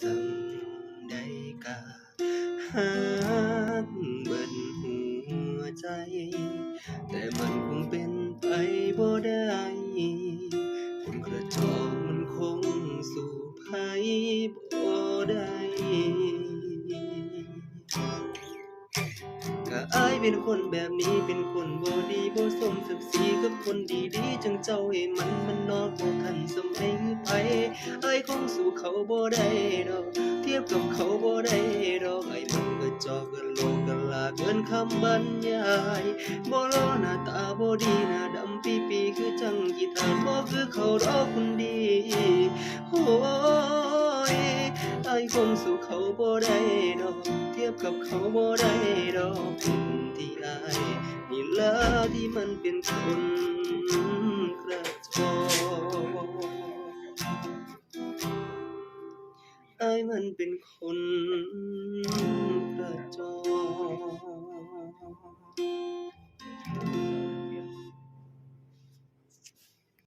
สังใดกะหักเบิดหัวใจ แต่มันคงเป็นไปบ่ได้คนกระจอกมันคงสู่ไผบ่ได้ อายเป็นคนแบบนี้เป็นคนบ่ดีบ่สมศักดิ์ศรีกับคนดีๆจังเจ้าให้มันมันนอกบ่ทันสมัยคือไผอายคงสู้เขาบ่ได้ดอกเทียบกับเขาบ่ได้ดอกไอ้มันก็จอกกันโลกกันลาเกินคำบรรยายบ่รอหน้าตาบ่ดีหน้าดำปีปีคือจังกีตาร์บ่คือเขารอคน คงสู่เขาบ่ได้ดอกเทียบกับเขาบ่ได้ดอกคนที่อายนี่ละที่มันเป็นคนกระจอกอายมันเป็นคน